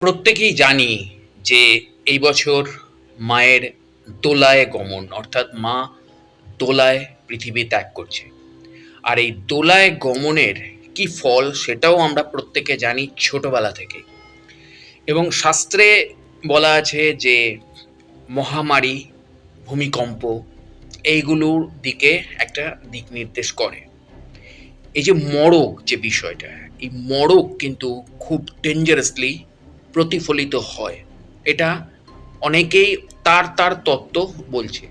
প্রত্যেকেই জানি যে এই বছর মায়ের দোলায় গমন, অর্থাৎ মা দোলায় পৃথিবী ত্যাগ করছে। আর এই দোলায় গমনের কি ফল সেটাও আমরা প্রত্যেকে জানি ছোটবেলা থেকে। এবং শাস্ত্রে বলা আছে যে মহামারী, ভূমিকম্প এইগুলোর দিকে একটা দিক নির্দেশ করে। এই যে মড়ক যে বিষয়টা, এই মড়ক কিন্তু খুব ডেঞ্জারাসলি প্রতিফলিত হয়। এটা অনেকেই তার তার তত্ত্ব বলছে।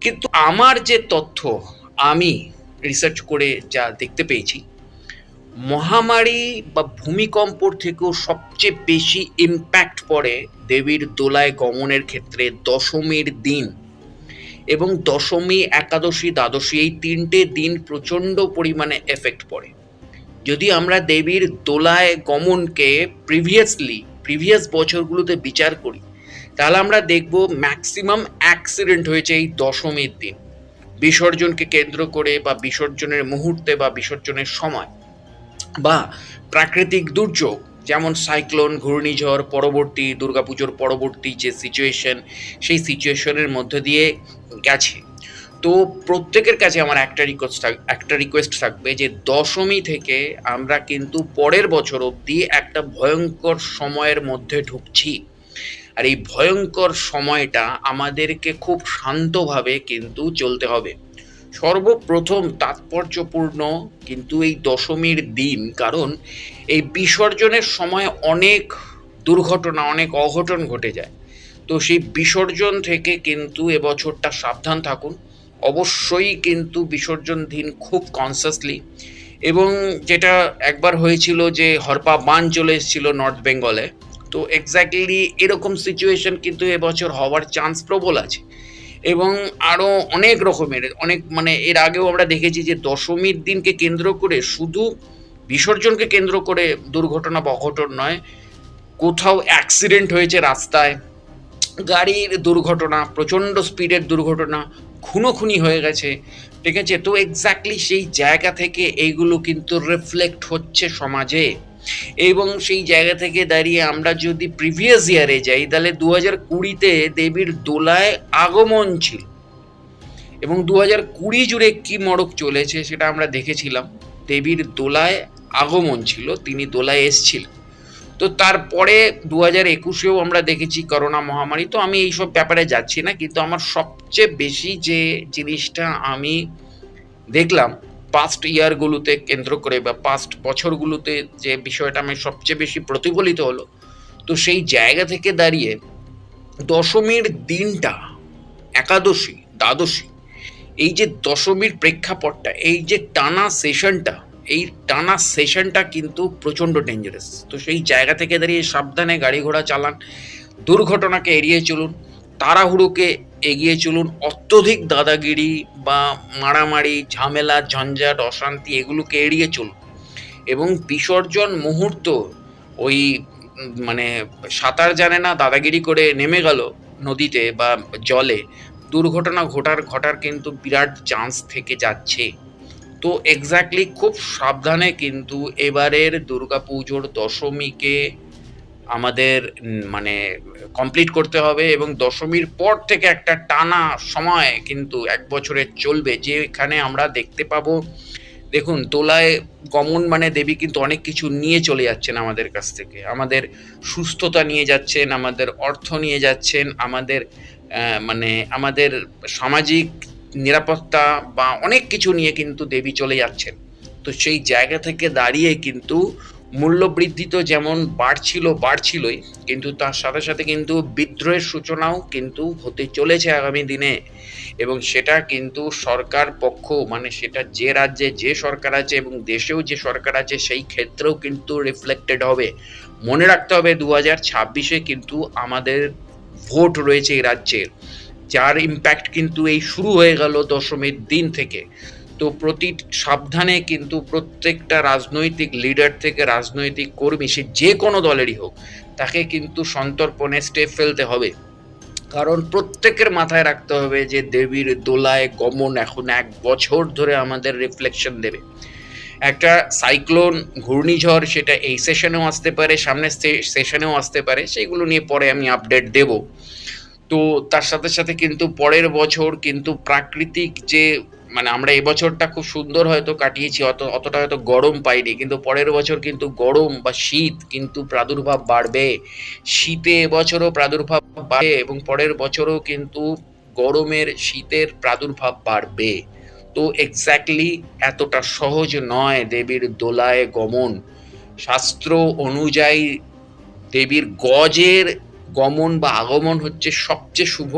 কিন্তু আমার যে তথ্য আমি রিসার্চ করে যা দেখতে পেয়েছি, মহামারী বা ভূমিকম্পর থেকেও সবচেয়ে বেশি ইম্প্যাক্ট পড়ে দেবীর দোলায় গমনের ক্ষেত্রে দশমীর দিন। এবং দশমী, একাদশী, দ্বাদশী এই তিনটে দিন প্রচণ্ড পরিমাণে এফেক্ট পড়ে। যদি আমরা দেবীর দোলায় গমনকে প্রিভিয়াসলি প্রিভিয়াস বছরগুলোতে বিচার করি, তাহলে আমরা দেখব ম্যাক্সিমাম অ্যাক্সিডেন্ট হয়েছে এই দশমীর দিন। বিসর্জনকে কেন্দ্র করে বা বিসর্জনের মুহূর্তে বা বিসর্জনের সময়। বা প্রাকৃতিক দুর্যোগ, যেমন সাইক্লোন, ঘূর্ণিঝড়, পরবর্তী, দুর্গাপুজোর পরবর্তী যে সিচুয়েশন সেই সিচুয়েশনের মধ্যে দিয়ে গেছে। তো প্রত্যেকের কাছে আমার একটা রিকোয়েস্ট একটা রিকোয়েস্ট থাকবে যে দশমী থেকে আমরা কিন্তু পরের বছর অবধি একটা ভয়ঙ্কর সময়ের মধ্যে ঢুকছি। আর এই ভয়ঙ্কর সময়টা আমাদেরকে খুব শান্তভাবে কিন্তু চলতে হবে। সর্বপ্রথম তাৎপর্যপূর্ণ কিন্তু এই দশমীর দিন, কারণ এই বিসর্জনের সময় অনেক দুর্ঘটনা, অনেক অঘটন ঘটে যায়। তো সেই বিসর্জন থেকে কিন্তু এবছরটা সাবধান থাকুন। অবশ্যই কিন্তু বিসর্জন দিন খুব কনসাসলি এবং যেটা একবার হয়েছিল যে হরপা বান চলে এসেছিল নর্থ বেঙ্গলে তো এক্স্যাক্টলি এরকম সিচুয়েশন কিন্তু এবছর হওয়ার চান্স প্রবল আছে। এবং আরও অনেক রকমের, অনেক মানে এর আগেও আমরা দেখেছি যে দশমীর দিনকে কেন্দ্র করে শুধু বিসর্জনকে কেন্দ্র করে দুর্ঘটনা বা অঘটন নয়, কোথাও অ্যাক্সিডেন্ট হয়েছে রাস্তায়, গাড়ির দুর্ঘটনা, প্রচণ্ড স্পিডের দুর্ঘটনা খুনোখুনি হয়ে গেছে। ঠিক আছে? তো এক্স্যাক্টলি সেই জায়গা থেকে এইগুলো কিন্তু রিফ্লেক্ট হচ্ছে সমাজে। এবং সেই জায়গা থেকে দাঁড়িয়ে আমরা যদি প্রিভিয়াস ইয়ারে যাই, তাহলে দু হাজার কুড়িতে দেবীর দোলায় আগমন ছিল। এবং দু হাজার কুড়ি জুড়ে কী মড়ক চলেছে সেটা আমরা দেখেছিলাম। দেবীর দোলায় আগমন ছিল, তিনি দোলায় এসছিলেন। তো তারপরে দু হাজার একুশেও আমরা দেখেছি করোনা মহামারী। তো আমি এইসব ব্যাপারে যাচ্ছি না, কিন্তু আমার সবচেয়ে বেশি যে জিনিসটা আমি দেখলাম পাস্ট ইয়ারগুলোতে কেন্দ্র করে বা পাস্ট বছরগুলোতে যে বিষয়টা আমি সবচেয়ে বেশি প্রতিফলিত হলো, তো সেই জায়গা থেকে দাঁড়িয়ে দশমীর দিনটা একাদশী, দ্বাদশী, এই যে দশমীর প্রেক্ষাপটটা, এই যে টানা সেশনটা এই টানা সেশনটা কিন্তু প্রচণ্ড ডেঞ্জারাস তো সেই জায়গা থেকে দাঁড়িয়ে সাবধানে গাড়ি ঘোড়া চালান, দুর্ঘটনাকে এড়িয়ে চলুন, তাড়াহুড়োকে এগিয়ে চলুন, অত্যধিক দাদাগিরি বা মারামারি, ঝামেলা, ঝঞ্ঝাট, অশান্তি এগুলোকে এড়িয়ে চলুন। এবং বিসর্জন মুহূর্ত ওই মানে সাঁতার জানে না, দাদাগিরি করে নেমে গেল নদীতে বা জলে, দুর্ঘটনা ঘটার ঘটার কিন্তু বিরাট চান্স থেকে যাচ্ছে। তো এক্স্যাক্টলি খুব সাবধানে কিন্তু এবারের দুর্গাপুজোর দশমীকে আমাদের মানে কমপ্লিট করতে হবে এবং দশমীর পর থেকে একটা টানা সময় কিন্তু এক বছরের চলবে। যেখানে আমরা দেখতে পাবো, দেখুন তোলায় গমন মানে দেবী কিন্তু অনেক কিছু নিয়ে চলে যাচ্ছেন আমাদের কাছ থেকে। আমাদের সুস্থতা নিয়ে যাচ্ছেন, আমাদের অর্থ নিয়ে যাচ্ছেন, আমাদের মানে আমাদের সামাজিক নিরাপত্তা বা অনেক কিছু নিয়ে কিন্তু দেবী চলে যাচ্ছেন। তো সেই জায়গা থেকে দাঁড়িয়ে কিন্তু মূল্যবৃদ্ধি তো যেমন বাড়ছিল, বাড়ছিলই, কিন্তু তার সাথে সাথে কিন্তু বিদ্রোহের সূচনাও কিন্তু হতে চলেছে আগামী দিনে। এবং সেটা কিন্তু সরকার পক্ষ মানে সেটা যে রাজ্যে যে সরকার আছে এবং দেশেও যে সরকার আছে, সেই ক্ষেত্রেও কিন্তু রিফ্লেক্টেড হবে। মনে রাখতে হবে, দু হাজার ছাব্বিশে কিন্তু আমাদের ভোট রয়েছে এই রাজ্যের। যার ইম্প্যাক্ট কিন্তু এই শুরু হয়ে গেল দশমীর দিন থেকে। তো প্রতি সাবধানে কিন্তু প্রত্যেকটা রাজনৈতিক লিডার থেকে রাজনৈতিক কর্মী, সে যে কোনো দলেরই হোক, তাকে কিন্তু সন্তর্পণে স্টেপ ফেলতে হবে। কারণ প্রত্যেকের মাথায় রাখতে হবে যে দেবীর দোলায় গমন এখন এক বছর ধরে আমাদের রিফ্লেকশন দেবে। একটা সাইক্লোন ঘূর্ণিঝড় সেটা এই সেশনেও আসতে পারে, সামনের সেশনেও আসতে পারে সেইগুলো নিয়ে পরে আমি আপডেট দেব। তো তার সাথে সাথে কিন্তু পরের বছর কিন্তু প্রাকৃতিক যে মানে আমরা এবছরটা খুব সুন্দর হয়তো কাটিয়েছি, অত, অতটা হয়তো গরম পাইনি, কিন্তু পরের বছর কিন্তু গরম বা শীত কিন্তু প্রাদুর্ভাব বাড়বে। শীতে এবছরও প্রাদুর্ভাব বাড়বে এবং পরের বছরও কিন্তু গরমের, শীতের প্রাদুর্ভাব বাড়বে। তো এক্স্যাক্টলি এতটা সহজ নয় দেবীর দোলায় গমন। শাস্ত্র অনুযায়ী দেবীর গজের গমন বা আগমন হচ্ছে সবচেয়ে শুভ।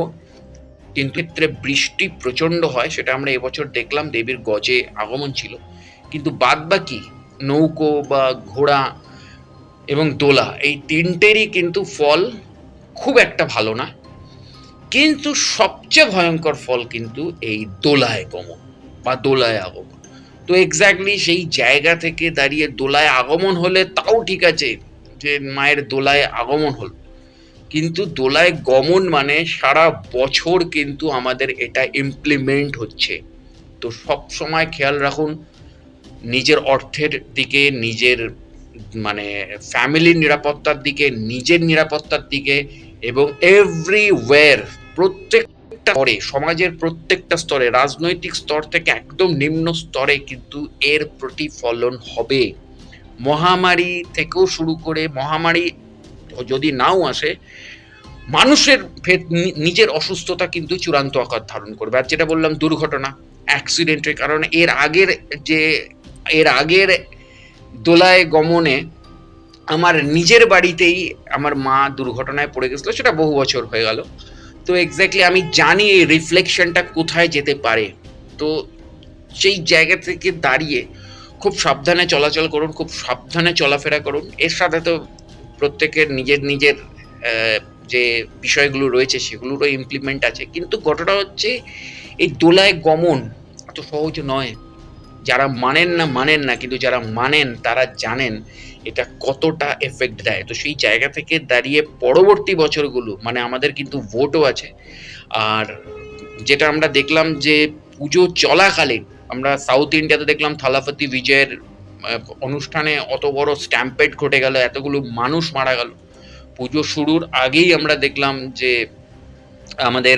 কিন্তু ক্ষেত্রে বৃষ্টি প্রচণ্ড হয়, সেটা আমরা এবছর দেখলাম, দেবীর গজে আগমন ছিল। কিন্তু বাদ বাকি নৌকো বা ঘোড়া এবং দোলা, এই তিনটেরই কিন্তু ফল খুব একটা ভালো না। কিন্তু সবচেয়ে ভয়ঙ্কর ফল কিন্তু এই দোলায় গমন বা দোলায় আগমন। তো এক্স্যাক্টলি সেই জায়গা থেকে দাঁড়িয়ে দোলায় আগমন হলে তাও ঠিক আছে যে মায়ের দোলায় আগমন হলো। কিন্তু দোলায় গমন মানে সারা বছর কিন্তু আমাদের এটা ইমপ্লিমেন্ট হচ্ছে। তো সব সময় খেয়াল রাখুন, নিজের অর্থের দিকে, নিজের মানে ফ্যামিলির নিরাপত্তার দিকে, নিজের নিরাপত্তার দিকে এবং এভরিওয়্যার প্রত্যেকটা স্তরে, সমাজের প্রত্যেকটা স্তরে, রাজনৈতিক স্তর থেকে একদম নিম্ন স্তরে কিন্তু এর প্রতিফলন হবে। মহামারী থেকেও শুরু করে মহামারী যদি নাও আসে, মানুষের নি- নিজের অসুস্থতা কিন্তু চূড়ান্ত আকার ধারণ করবে। আর যেটা বললাম, দুর্ঘটনা অ্যাক্সিডেন্টের কারণে, এর আগের যে, এর আগের দোলায় গমনে আমার নিজের বাড়িতেই আমার মা দুর্ঘটনায় পড়ে গেছিল, সেটা বহু বছর হয়ে গেল। তো এক্স্যাক্টলি আমি জানি এই রিফ্লেকশনটা কোথায় যেতে পারে। তো সেই জায়গা থেকে দাঁড়িয়ে খুব সাবধানে চলাচল করুন, খুব সাবধানে চলাফেরা করুন। এর সাথে তো প্রত্যেকের নিজের নিজের যে বিষয়গুলো রয়েছে সেগুলোরও ইমপ্লিমেন্ট আছে। কিন্তু ঘটনা হচ্ছে এই দোলায় গমন এত সহজ নয়। যারা মানেন না মানেন না, কিন্তু যারা মানেন, তারা জানেন এটা কতটা এফেক্ট দেয়। তো সেই জায়গা থেকে দাঁড়িয়ে পরবর্তী বছরগুলো মানে আমাদের কিন্তু ভোটও আছে। আর যেটা আমরা দেখলাম যে পুজো চলাকালীন, আমরা সাউথ ইন্ডিয়াতে দেখলাম থালাপতি বিজয়ের অনুষ্ঠানে অত বড় স্ট্যাম্পেড ঘটে গেল, এতগুলো মানুষ মারা গেল। পুজো শুরুর আগেই আমরা দেখলাম যে আমাদের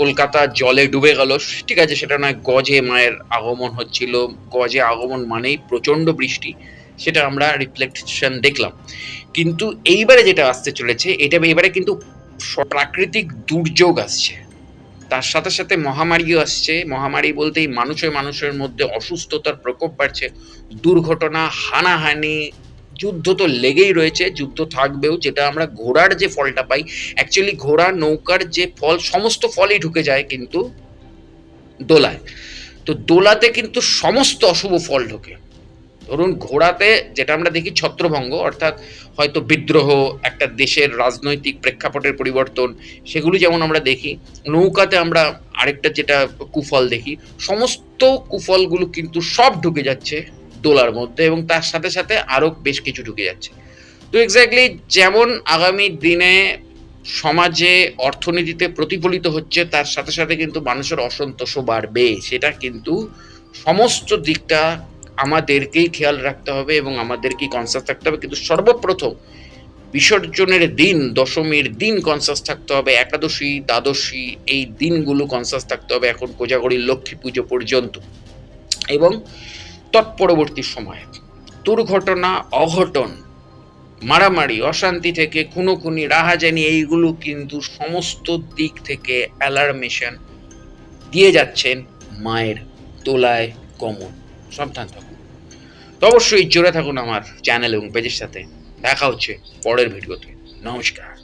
কলকাতা জলে ডুবে গেল। ঠিক আছে, সেটা নয়, গজে মায়ের আগমন হচ্ছিল। গজে আগমন মানেই প্রচণ্ড বৃষ্টি, সেটা আমরা রিফ্লেকশন দেখলাম। কিন্তু এইবারে যেটা আসতে চলেছে, এটা এবারে কিন্তু প্রাকৃতিক দুর্যোগ আসছে। তার সাথে সাথে মহামারীও আসছে। মহামারী বলতেই মানুষের মানুষের মধ্যে অসুস্থতার প্রকোপ বাড়ছে। দুর্ঘটনা, হানাহানি, যুদ্ধ তো লেগেই রয়েছে, যুদ্ধ থাকবেও, যেটা আমরা ঘোড়ার যে ফলটা পাই অ্যাকচুয়ালি ঘোড়া, নৌকার যে ফল, সমস্ত ফলই ঢুকে যায় কিন্তু দোলায়। তো দোলাতে কিন্তু সমস্ত অশুভ ফল ঢোকে। ধরুন ঘোড়াতে যেটা আমরা দেখি ছত্রভঙ্গ, অর্থাৎ হয়তো বিদ্রোহ, একটা দেশের রাজনৈতিক প্রেক্ষাপটের পরিবর্তন, সেগুলি যেমন আমরা দেখি, নৌকাতে আমরা আরেকটা যেটা কুফল দেখি, সমস্ত কুফলগুলো কিন্তু সব ঢুকে যাচ্ছে দোলার মধ্যে এবং তার সাথে সাথে আরও বেশ কিছু ঢুকে যাচ্ছে। তো এক্স্যাক্টলি যেমন আগামী দিনে সমাজে অর্থনীতিতে প্রতিফলিত হচ্ছে, তার সাথে সাথে কিন্তু মানুষের অসন্তোষও বাড়বে, সেটা কিন্তু সমস্ত দিকটা আমাদেরকেই খেয়াল রাখতে হবে এবং আমাদেরকেই কনসাস থাকতে হবে। কিন্তু সর্বপ্রথম বিসর্জনের দিন, দশমীর দিন কনসাস থাকতে হবে, একাদশী, দ্বাদশী, এই দিনগুলো কনসাস থাকতে হবে এখন কোজাগরীর লক্ষ্মী পুজো পর্যন্ত। এবং তৎপরবর্তী সময়ে দুর্ঘটনা, অঘটন, মারামারি, অশান্তি থেকে, খুনোখুনি, রাহাজানি, এইগুলো কিন্তু সমস্ত দিক থেকে অ্যালার্মেশন দিয়ে যাচ্ছেন মায়ের তোলায় গমন সাবধান থাকুন। তো অবশ্যই জোরে থাকুন আমার চ্যানেল এবং পেজের সাথে। দেখা হচ্ছে পরের ভিডিওতে নমস্কার।